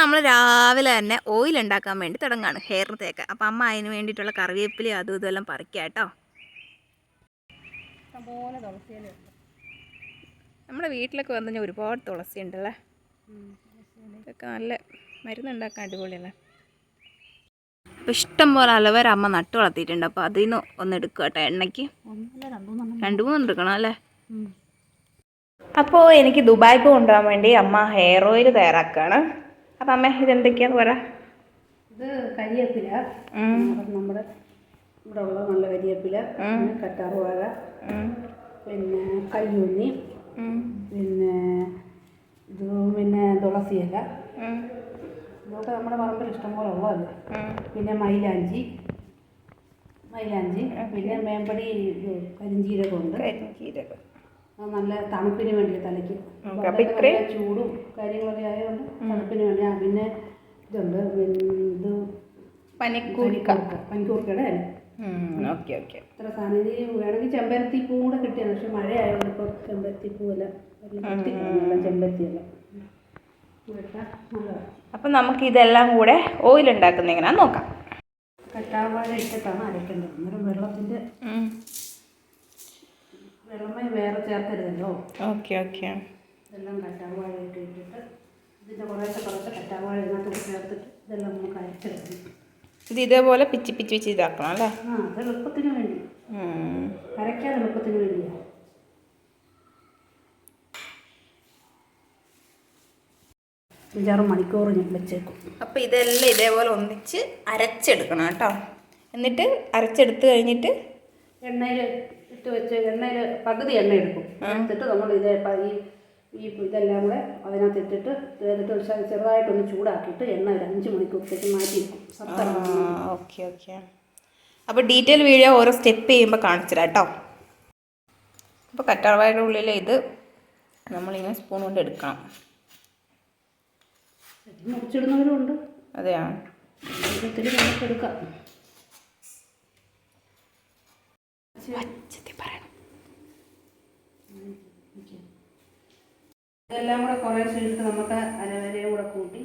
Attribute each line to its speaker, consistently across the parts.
Speaker 1: നമ്മൾ രാവിലെ തന്നെ ഓയിൽ ഉണ്ടാക്കാൻ വേണ്ടി തുടങ്ങാണ്. ഹെയറിന് തേക്ക്. അപ്പം അമ്മ അതിന് വേണ്ടിയിട്ടുള്ള കറിവേപ്പിലയും അതും ഇതുമെല്ലാം പറിക്കുക കേട്ടോ നമ്മുടെ വീട്ടിലൊക്കെ വന്നു കഴിഞ്ഞാൽ ഒരുപാട് തുളസി ഉണ്ടല്ലേ? ഇതൊക്കെ നല്ല മരുന്നുണ്ടാക്കാൻ അടിപൊളിയല്ലേ? അപ്പോൾ ഇഷ്ടം പോലെ അലവര അമ്മ നട്ട് വളർത്തിയിട്ടുണ്ട്. അപ്പോൾ അതിൽ നിന്ന് ഒന്ന് എടുക്കുക കേട്ടോ എണ്ണയ്ക്ക്.
Speaker 2: ഒന്നല്ല
Speaker 1: രണ്ട് മൂന്ന് എടുക്കണം അല്ലേ. അപ്പോൾ എനിക്ക് ദുബായ്ക്ക് കൊണ്ടുപോകാൻ വേണ്ടി അമ്മ ഹെയർ ഓയിൽ തയ്യാറാക്കുകയാണ് അപ്പം അമ്മ ഇതെന്തൊക്കെയാന്ന് പറ.
Speaker 2: ഇത് കരിയേപ്പില. നമ്മുടെ ഇവിടെ ഉള്ള നല്ല കരിയേപ്പില കറ്റാർവാഴ പിന്നെ കയ്യൂന്നി പിന്നെ ഇത് പിന്നെ തുളസിയില ഇതൊക്കെ നമ്മുടെ പറമ്പിൽ ഇഷ്ടംപോലെ ഉള്ളതല്ലേ? പിന്നെ മൈലാഞ്ചി. മൈലാഞ്ചി പിന്നെ മേമ്പടി കരിഞ്ചീരകമുണ്ട്.
Speaker 1: കരിഞ്ചീരകം.
Speaker 2: നല്ല തണുപ്പിന് വേണ്ടി തലയ്ക്ക്. ചൂടും കാര്യങ്ങളൊക്കെ ആയതുകൊണ്ട് തണുപ്പിന് വേണ്ടി ആ പിന്നെ ഇതുണ്ട് ഇത്
Speaker 1: പനിക്കൂർക്ക.
Speaker 2: പനിക്കൂർക്ക. പനിക്കൂർക്കയുടെ ഇല.
Speaker 1: Okay okay.
Speaker 2: ഇത്ര സാധനം. ഇനി വേണമെങ്കിൽ ചെമ്പരത്തി പൂ കൂടെ കിട്ടിയാണ്. പക്ഷെ മഴ ആയതുകൊണ്ട് ഇപ്പോൾ ചെമ്പരത്തി പൂവല്ല ചെമ്പരത്തിയല്ല അല്ല
Speaker 1: അപ്പം നമുക്ക് ഇതെല്ലാം കൂടെ ഓയിൽ ഉണ്ടാക്കുന്ന എങ്ങനെയാണെന്ന് നോക്കാം.
Speaker 2: കറ്റാവാഴ ഇട്ടിട്ടാണ് അരയ്ക്കേണ്ടത്. അന്നേരം വെള്ളത്തിന്റെ വെള്ളമേ വേറെ ചേർക്കരുതല്ലോ.
Speaker 1: Okay okay.
Speaker 2: ഇതെല്ലാം കറ്റാവാഴയൊക്കെ ഇട്ടിട്ട് ഇതിന്റെ കുറേശ്ശെ കുറച്ച് കറ്റാവാഴ ഇതിനകത്ത് ചേർത്തിട്ട് ഇതെല്ലാം നമുക്ക് അരച്ചെടുക്കണം
Speaker 1: ഇത് ഇതേപോലെ പിച്ചി പിച്ചി പിച്ചി ഇതാക്കണം അല്ലേ?
Speaker 2: ആ അത് എളുപ്പത്തിന് വേണ്ടി. അരയ്ക്കാൻ എളുപ്പത്തിന് വേണ്ടിയാണ് അഞ്ചാറ് മണിക്കൂർ ഞാൻ വെച്ചേക്കും.
Speaker 1: അപ്പോൾ ഇതെല്ലാം ഇതേപോലെ ഒന്നിച്ച് അരച്ചെടുക്കണം കേട്ടോ. എന്നിട്ട് അരച്ചെടുത്ത് കഴിഞ്ഞിട്ട്
Speaker 2: എണ്ണയിൽ ഇട്ട് വെച്ച് എണ്ണയിൽ പകുതി എണ്ണ എടുക്കും. എടുത്തിട്ട് നമ്മൾ ഇതേ ഈ ഈ ഇതെല്ലാം കൂടെ അതിനകത്ത് ഇട്ടിട്ട് എന്നിട്ട് ഒരു ചെറുതായിട്ടൊന്ന് ചൂടാക്കിയിട്ട് എണ്ണ ഒരു അഞ്ച് മണിക്കൂറത്തേക്ക് മാറ്റി
Speaker 1: ഓക്കെ ഓക്കെ. അപ്പോൾ ഡീറ്റെയിൽ വീഡിയോ ഓരോ സ്റ്റെപ്പ് ചെയ്യുമ്പോൾ കാണിച്ചു കേട്ടോ അപ്പോൾ കറ്റാർവാഴയുടെ ഉള്ളിൽ ഇത് നമ്മളിങ്ങനെ സ്പൂൺ കൊണ്ട് എടുക്കണം.
Speaker 2: മുറിച്ചിടുന്നവരും ഉണ്ട്.
Speaker 1: അതെയാ?
Speaker 2: എടുക്കാം.
Speaker 1: പച്ചത്തി പറയണം.
Speaker 2: ഇതെല്ലാം കൂടെ കുറേ ചേർത്ത് നമുക്ക് അരവരയും കൂടെ കൂട്ടി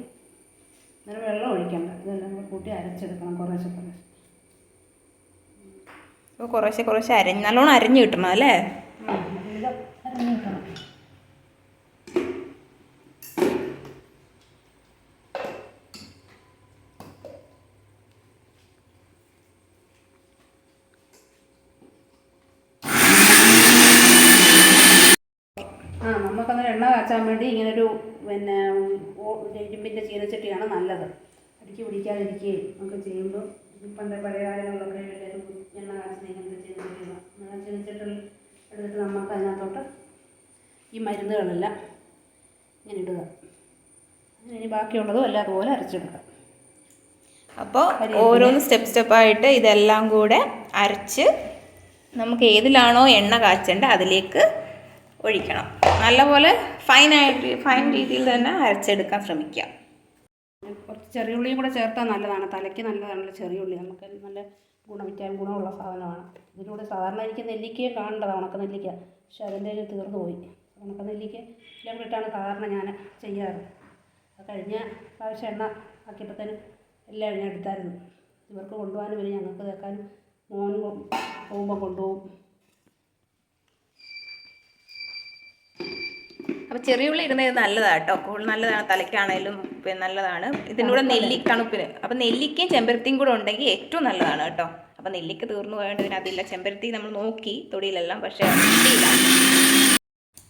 Speaker 2: അന്നേരം വെള്ളം ഒഴിക്കണ്ട ഇതെല്ലാം കൂടെ കൂട്ടി അരച്ചെടുക്കണം കുറേശ്ശെ കുറേശ്ശെ.
Speaker 1: അപ്പോൾ കുറേശ്ശെ കുറേശ്ശെ അരഞ്ഞ് നല്ലോണം അരഞ്ഞ് കിട്ടണം അല്ലേ
Speaker 2: ഇത് അരഞ്ഞ് കിട്ടണം ആ നമുക്കന്നേരം എണ്ണ കാച്ചാൻ വേണ്ടി ഇങ്ങനൊരു പിന്നെ ഇരുമ്പിന്റെ ചീനച്ചട്ടിയാണ് നല്ലത്. അടിക്ക് പിടിക്കാതിരിക്കുകയും ഒക്കെ ചെയ്യുമ്പോൾ പണ്ട് പഴയ കാലങ്ങളിലൊക്കെ എല്ലാവരും എണ്ണ കാച്ചുന്ന ഇങ്ങനത്തെ ചീനച്ചട്ടിയാണ് അങ്ങനെ ചീനച്ചട്ടികൾ എടുത്തിട്ട് നമുക്ക് അതിനകത്തോട്ട് ഈ മരുന്നുകളെല്ലാം ഇങ്ങനെ ഇടുക. ഇനി ബാക്കിയുള്ളതും എല്ലാം അതുപോലെ അരച്ചെടുക്കാം
Speaker 1: അപ്പോൾ ഓരോന്ന് സ്റ്റെപ്പ് സ്റ്റെപ്പായിട്ട് ഇതെല്ലാം കൂടെ അരച്ച് നമുക്ക് ഏതിലാണോ എണ്ണ കാച്ചേണ്ടത് അതിലേക്ക് ഒഴിക്കണം. നല്ലപോലെ ഫൈനായിട്ട് ഫൈൻ രീതിയിൽ തന്നെ അരച്ചെടുക്കാൻ ശ്രമിക്കുക
Speaker 2: കുറച്ച് ചെറിയ ഉള്ളിയും കൂടെ ചേർത്താൽ നല്ലതാണ്. തലയ്ക്ക് നല്ലതാണല്ലോ ചെറിയ ഉള്ളി. നമുക്ക് നല്ല ഗുണ വിറ്റാമിൻ ഗുണമുള്ള സാധനമാണ്. ഇതിലൂടെ സാധാരണ എനിക്ക് നെല്ലിക്കയും കാണേണ്ടത് ഉണക്ക നെല്ലിക്ക. പക്ഷെ അതിന്റെ തീർന്നു പോയി. ഉണക്ക നെല്ലിക്ക എല്ലാം ഇട്ടാണ് സാധാരണ ഞാൻ ചെയ്യാറ്. അത് കഴിഞ്ഞ പ്രാവശ്യം എണ്ണ ആക്കിയപ്പോഴത്തേനും എല്ലാം എണ്ണ എടുത്തായിരുന്നു. ഇവർക്ക് കൊണ്ടുപോകാനും വരും. ഞങ്ങൾക്ക് തേക്കാനും മോൻ പോകുമ്പോൾ കൊണ്ടുപോകും.
Speaker 1: അപ്പോൾ ചെറിയ ഉള്ളി ഇടുന്നത് നല്ലതാണ് കേട്ടോ. നല്ലതാണ് തലയ്ക്കാണേലും പിന്നെ നല്ലതാണ്. ഇതിന്റെ കൂടെ നെല്ലി തണുപ്പിന്. അപ്പോൾ നെല്ലിക്കയും ചെമ്പരത്തിയും കൂടെ ഉണ്ടെങ്കിൽ ഏറ്റവും നല്ലതാണ് കേട്ടോ. അപ്പോൾ നെല്ലിക്ക തീർന്നു പോയതുകൊണ്ട് പിന്നെ അതില്ല. ചെമ്പരത്തി നമ്മൾ നോക്കി തൊടിയിലെല്ലാം പക്ഷേ കിട്ടിയില്ല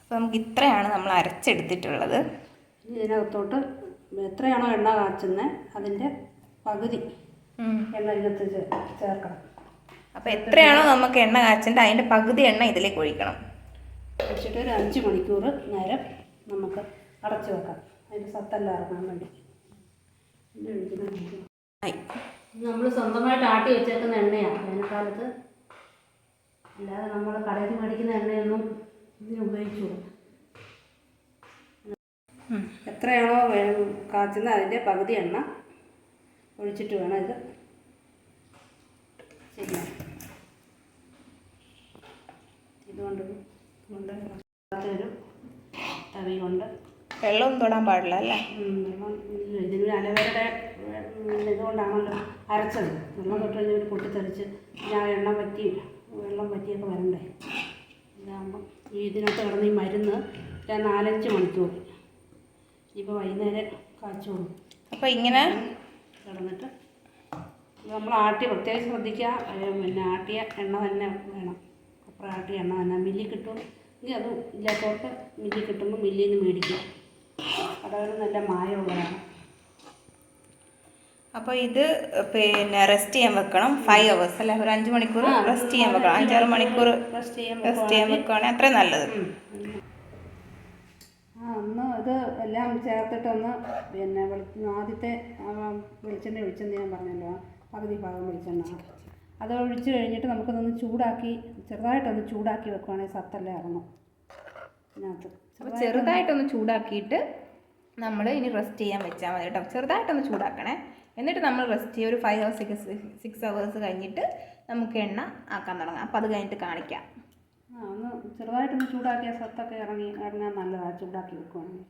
Speaker 1: അപ്പോൾ നമുക്ക് ഇത്രയാണ് നമ്മൾ അരച്ചെടുത്തിട്ടുള്ളത്.
Speaker 2: ഇതിനകത്തോട്ട് എത്രയാണോ എണ്ണ കാച്ചുന്നത് അതിന്റെ പകുതി എണ്ണ ഇതിനകത്ത് ചേർക്കണം.
Speaker 1: അപ്പോൾ എത്രയാണോ നമുക്ക് എണ്ണ കാച്ചേണ്ടത് അതിന്റെ പകുതി എണ്ണ ഇതിലേക്ക് ഒഴിക്കണം.
Speaker 2: വെച്ചിട്ട് ഒരു അഞ്ച് മണിക്കൂർ നേരം നമുക്ക് അടച്ചു വെക്കാം. അതിന്റെ സത്തെല്ലാം ഇറങ്ങാൻ വേണ്ടി. നമ്മൾ സ്വന്തമായിട്ട് ആട്ടി വെച്ചേക്കുന്ന എണ്ണയാണ് വേനൽക്കാലത്ത് അല്ലാതെ നമ്മൾ കടയിൽ നിന്ന് മേടിക്കുന്ന എണ്ണയൊന്നും ഇതിന് ഉപയോഗിച്ചു എത്രയാണോ വേണം കാച്ചുന്നത് അതിന്റെ പകുതി എണ്ണ ഒഴിച്ചിട്ട് വേണം ഇത്. ചെയ്യാൻ ഇതുകൊണ്ട് കൊണ്ട് കൊണ്ട്
Speaker 1: വെള്ളമൊന്നും തൊടാൻ പാടില്ല അല്ലേ?
Speaker 2: വെള്ളം. ഇതിന് അലവേരുടെ ഇതുകൊണ്ടാണല്ലോ അരച്ചത്. വെള്ളം തൊട്ട് കഴിഞ്ഞാൽ പൊട്ടിത്തെറിച്ച് ഞാൻ എണ്ണ പറ്റി വെള്ളം പറ്റിയൊക്കെ വരണ്ടേ? ഇതാകുമ്പം ഈ ഇതിനകത്ത് കിടന്ന് ഈ മരുന്ന് ഞാൻ നാലഞ്ച് മണിക്കൂർ ഇപ്പോൾ വൈകുന്നേരം കാച്ചോളും.
Speaker 1: അപ്പോൾ ഇങ്ങനെ?
Speaker 2: കിടന്നിട്ട് നമ്മൾ ആട്ടി പ്രത്യേകം ശ്രദ്ധിക്കുക. പിന്നെ ആട്ടിയ എണ്ണ തന്നെ വേണം. അപ്പുറം ആട്ടിയ എണ്ണ തന്നെ. മില്ലിൽ കിട്ടും ഇനി അതും ഇല്ലാത്തവർക്ക് മില്ലിൽ കിട്ടുമ്പോൾ മില്ലിൽ നിന്ന് മേടിക്കുക കടകളിൽ നല്ല മായമുള്ളതാണ്
Speaker 1: അപ്പോൾ ഇത് പിന്നെ റെസ്റ്റ് ചെയ്യാൻ വെക്കണം. ഫൈവ് അവേഴ്സ് അല്ലേ? ഒരു അഞ്ച് മണിക്കൂർ റെസ്റ്റ് ചെയ്യാൻ വെക്കണം. അഞ്ചാറ് മണിക്കൂർ
Speaker 2: റെസ്റ്റ് ചെയ്യാൻ
Speaker 1: റെസ്റ്റ് ചെയ്യാൻ വെക്കുകയാണെങ്കിൽ അത്രയും നല്ലത്.
Speaker 2: ആ ഒന്ന് ഇത് എല്ലാം ചേർത്തിട്ടൊന്ന് പിന്നെ വെളിച്ചെണ്ണ ആദ്യത്തെ വെളിച്ചെണ്ണ വെളിച്ചെണ്ണ ഒഴിച്ചെന്ന് ഞാൻ പറഞ്ഞല്ലോ. പകുതി ഭാഗം വെളിച്ചെണ്ണ. അത് ഒഴിച്ച് കഴിഞ്ഞിട്ട് നമുക്കതൊന്ന് ചൂടാക്കി ചെറുതായിട്ടൊന്ന് ചൂടാക്കി വെക്കുവാണെങ്കിൽ സത്തെല്ലാം ഇറങ്ങും. ഇതിനകത്ത്
Speaker 1: അപ്പോൾ ചെറുതായിട്ടൊന്ന് ചൂടാക്കിയിട്ട് നമ്മൾ ഇനി റെസ്റ്റ് ചെയ്യാൻ വെച്ചാൽ മതി കേട്ടോ. ചെറുതായിട്ടൊന്ന് ചൂടാക്കണേ. എന്നിട്ട് നമ്മൾ റെസ്റ്റ് ചെയ്യുക ഒരു five hours six six hours കഴിഞ്ഞിട്ട് നമുക്ക് എണ്ണ ആക്കാൻ തുടങ്ങാം. അപ്പോൾ അത് കഴിഞ്ഞിട്ട് കാണിക്കാം.
Speaker 2: ആ ഒന്ന് ചെറുതായിട്ടൊന്ന് ചൂടാക്കിയ സത്തൊക്കെ ഇറങ്ങി ഇറങ്ങാൻ നല്ലതാണ് ചൂടാക്കി വെക്കുവാണെങ്കിൽ.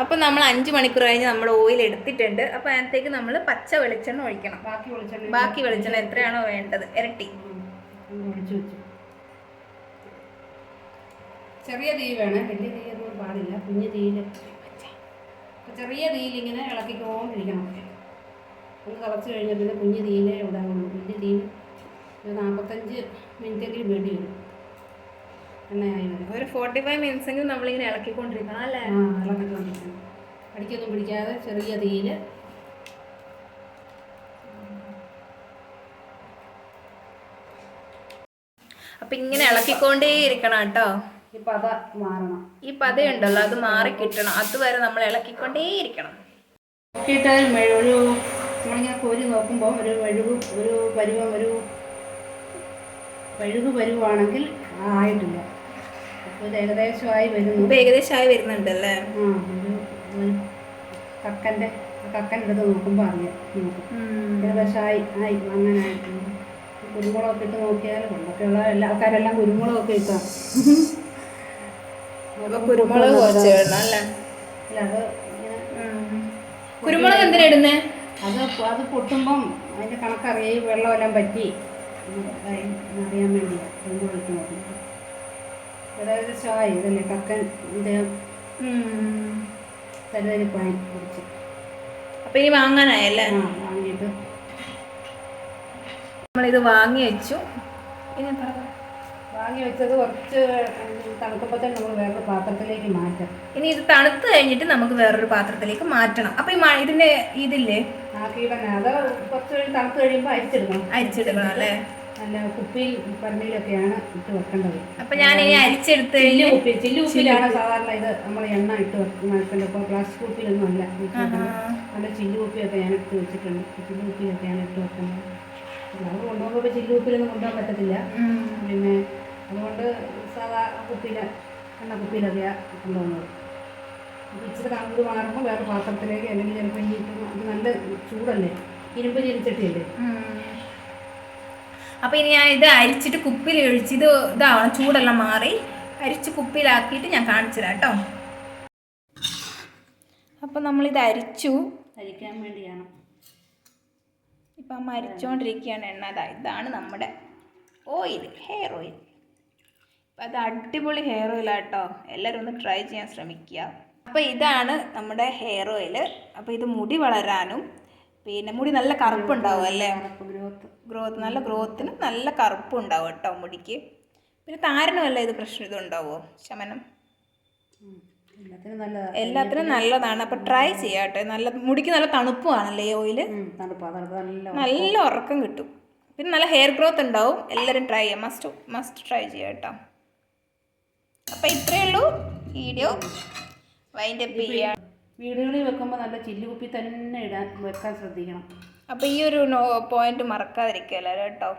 Speaker 1: അപ്പോൾ നമ്മൾ അഞ്ച് മണിക്കൂർ കഴിഞ്ഞ് നമ്മൾ ഓയിൽ എടുത്തിട്ടുണ്ട്. അപ്പോൾ അതിനകത്തേക്ക് നമ്മൾ പച്ച വെളിച്ചെണ്ണ ഒഴിക്കണം.
Speaker 2: ബാക്കി വെളിച്ചെണ്ണ
Speaker 1: ബാക്കി വെളിച്ചെണ്ണ എത്രയാണോ വേണ്ടത്? ഇരട്ടി.
Speaker 2: ചെറിയ തീ വേണം. വലിയ തീ ഒന്നും പാടില്ല. കുഞ്ഞു തീയിൽ ചെറിയ തീയിൽ ഇങ്ങനെ ഇളക്കിക്കൊണ്ടിരിക്കണം. ഒന്ന് തിളച്ച് കഴിഞ്ഞാൽ പിന്നെ കുഞ്ഞു തീയിലേ ഉണ്ടാവുള്ളൂ വലിയ തീയിൽ ഒരു നാൽപ്പത്തഞ്ച് മിനിറ്റെങ്കിലും വേണ്ടി വരും.
Speaker 1: ഒരു ഫോർട്ടി ഫൈവ് മിനിറ്റ്സ് എങ്കിലും നമ്മളിങ്ങനെ ഇളക്കിക്കൊണ്ടിരിക്കണം അല്ലേ?
Speaker 2: ഇളക്കിക്കൊണ്ടിരിക്കണം. അടിക്കൊന്നും പിടിക്കാതെ ചെറിയ തീയിൽ
Speaker 1: അപ്പൊ ഇങ്ങനെ ഇളക്കിക്കൊണ്ടേ ഇരിക്കണം കേട്ടോ.
Speaker 2: ഈ പത മാറണം.
Speaker 1: ഈ പതയുണ്ടല്ലോ അത് മാറി കിട്ടണം. അതുവരെ നമ്മൾ ഇളക്കിക്കൊണ്ടേ ഇരിക്കണം
Speaker 2: ഒരു നമ്മളിങ്ങനെ കോരി നോക്കുമ്പോൾ ഒരു മെഴുകു ഒരു പരുവം ഒരു മെഴുകു പരുവാണെങ്കിൽ ആയിട്ടില്ല. ഇത് ഏകദേശമായി വരുന്നു.
Speaker 1: ഇപ്പം ഏകദേശമായി വരുന്നുണ്ടല്ലേ
Speaker 2: കക്കന്റെ അടുത്ത് നോക്കുമ്പോൾ അറിയാം നമുക്ക്. ഏകദേശമായി ആയി അങ്ങനെ ആയിട്ടുണ്ട് കുരുമുളകൊക്കെ ഇട്ട് നോക്കിയാൽ പണ്ടൊക്കെയുള്ള എല്ലാ ആൾക്കാരെല്ലാം കുരുമുളകൊക്കെ ഇട്ടാ.
Speaker 1: അപ്പൊ കുരുമുളക് കുറച്ച് ഇടണം അല്ലേ?
Speaker 2: അല്ല അത്
Speaker 1: കുരുമുളക് എന്തിനാ ഇടുന്നേ?
Speaker 2: അത് അത് പൊട്ടുമ്പം അതിന്റെ കണക്കറിയാം. ഈ വെള്ളമെല്ലാം പറ്റി. അറിയാൻ വേണ്ടിയാണ് കുരുമുളക് ഇട്ട് നോക്കുന്നത് അതായത് ചായ ഇതല്ലേ കക്കൻ ഇത് പായ കുറച്ച്
Speaker 1: അപ്പൊ ഇനി വാങ്ങാനായല്ലേ?
Speaker 2: ആ വാങ്ങിയിട്ട്.
Speaker 1: നമ്മളിത് വാങ്ങി വെച്ചു. ഇനി.
Speaker 2: വാങ്ങി വെച്ചത് കുറച്ച് തണുത്തപ്പോൾ തന്നെ നമ്മൾ വേറൊരു പാത്രത്തിലേക്ക് മാറ്റാം.
Speaker 1: ഇനി ഇത് തണുത്ത് കഴിഞ്ഞിട്ട് നമുക്ക് വേറൊരു പാത്രത്തിലേക്ക് മാറ്റണം. അപ്പൊ ഈ ഇതിന്റെ ഇതിന്റെ ഇതില്ലേ?
Speaker 2: കീടനെ അത് കുറച്ച് തണുത്ത് കഴിയുമ്പോൾ അരിച്ചെടുക്കണം.
Speaker 1: അരിച്ചെടുക്കണം അല്ലേ?
Speaker 2: നല്ല കുപ്പിയിൽ പരണിയിലൊക്കെയാണ് ഇട്ട് വെക്കേണ്ടത്.
Speaker 1: അപ്പൊ ഞാൻ ഇനി അരിച്ചെടുത്ത്
Speaker 2: ചില്ലു കുപ്പി ചില്ലു കുപ്പിയിലാണ് സാധാരണ ഇത് നമ്മൾ എണ്ണ ഇട്ട് വെക്കേണ്ടത് ഇപ്പോൾ പ്ലാസ്റ്റിക് കുപ്പിയിലൊന്നും അല്ല. നല്ല ചില്ലു കുപ്പിയൊക്കെ ഞാൻ ഇട്ട് വെച്ചിട്ടുണ്ട്. ചില്ലു കുപ്പിയിലൊക്കെയാണ് ഇട്ട് വെക്കുന്നത്. അത് കൊണ്ടുപോകുമ്പോൾ ചില്ലു കുപ്പിയിലൊന്നും കൊണ്ടുപോകാൻ പറ്റത്തില്ല. പിന്നെ അതുകൊണ്ട് സാധാ കുപ്പിയിൽ എണ്ണ കുപ്പിയിലൊക്കെയാണ് കൊണ്ടുപോകുന്നത്. ഇച്ചിരി തണുപ്പ് മാറുമ്പോൾ വേറെ പാത്രത്തിലേക്ക് അല്ലെങ്കിൽ ചിലപ്പോൾ ഈ ഇട്ട് അത് നല്ല ചൂടല്ലേ? ഇരുമ്പ് ചീനിച്ചട്ടിയല്ലേ?
Speaker 1: ഉം. അപ്പൊ ഇനി ഞാൻ ഇത് അരിച്ചിട്ട് കുപ്പിയിൽ ഒഴിച്ച് ഇത് ഇതാവണം ചൂടെല്ലാം മാറി അരിച്ച് കുപ്പിയിലാക്കിയിട്ട് ഞാൻ കാണിച്ചു തരാം കേട്ടോ. അപ്പം നമ്മളിത് അരിച്ചു.
Speaker 2: അരിക്കാൻ വേണ്ടിയാണ്.
Speaker 1: ഇപ്പം അമ്മ അരിച്ചുകൊണ്ടിരിക്കുകയാണ് എണ്ണ അതാ ഇതാണ് നമ്മുടെ ഓയിൽ ഹെയർ ഓയിൽ. അപ്പം അത് അടിപൊളി ഹെയർ ഓയിലാട്ടോ എല്ലാവരും ഒന്ന് ട്രൈ ചെയ്യാൻ ശ്രമിക്കുക. അപ്പോൾ ഇതാണ് നമ്മുടെ ഹെയർ ഓയിൽ അപ്പോൾ ഇത് മുടി വളരാനും പിന്നെ മുടി നല്ല കറുപ്പുണ്ടാവും അല്ലേ?
Speaker 2: ഗ്രോത്ത്
Speaker 1: ഗ്രോത്ത് നല്ല ഗ്രോത്തിന് നല്ല കറുപ്പുണ്ടാവും കേട്ടോ മുടിക്ക്. പിന്നെ താരനുമല്ല ഇത് പ്രശ്നം ഇതുണ്ടാവോ? ശമനം?
Speaker 2: എല്ലാത്തിനും നല്ലതാണ്.
Speaker 1: അപ്പൊ ട്രൈ ചെയ്യാട്ടെ. നല്ല മുടിക്ക് നല്ല തണുപ്പുമാണല്ലേ ഈ
Speaker 2: തണുപ്പ് നല്ല
Speaker 1: ഉറക്കം. കിട്ടും. പിന്നെ നല്ല ഹെയർ ഗ്രോത്ത് ഉണ്ടാവും. എല്ലാവരും ട്രൈ ചെയ്യാം. മസ്റ്റ് മസ്റ്റ് ട്രൈ ചെയ്യാം കേട്ടോ. അപ്പോൾ ഇത്രയേ ഉള്ളൂ. വീഡിയോ വൈൻഡപ്പ് ചെയ്യാം.
Speaker 2: വീടുകളിൽ വെക്കുമ്പോൾ നല്ല ചില്ലുകുപ്പി തന്നെ ഇടാൻ വെക്കാൻ ശ്രദ്ധിക്കണം.
Speaker 1: അപ്പൊ ഈ ഒരു പോയിന്റ് മറക്കാതിരിക്കുക എല്ലാവരും കേട്ടോ?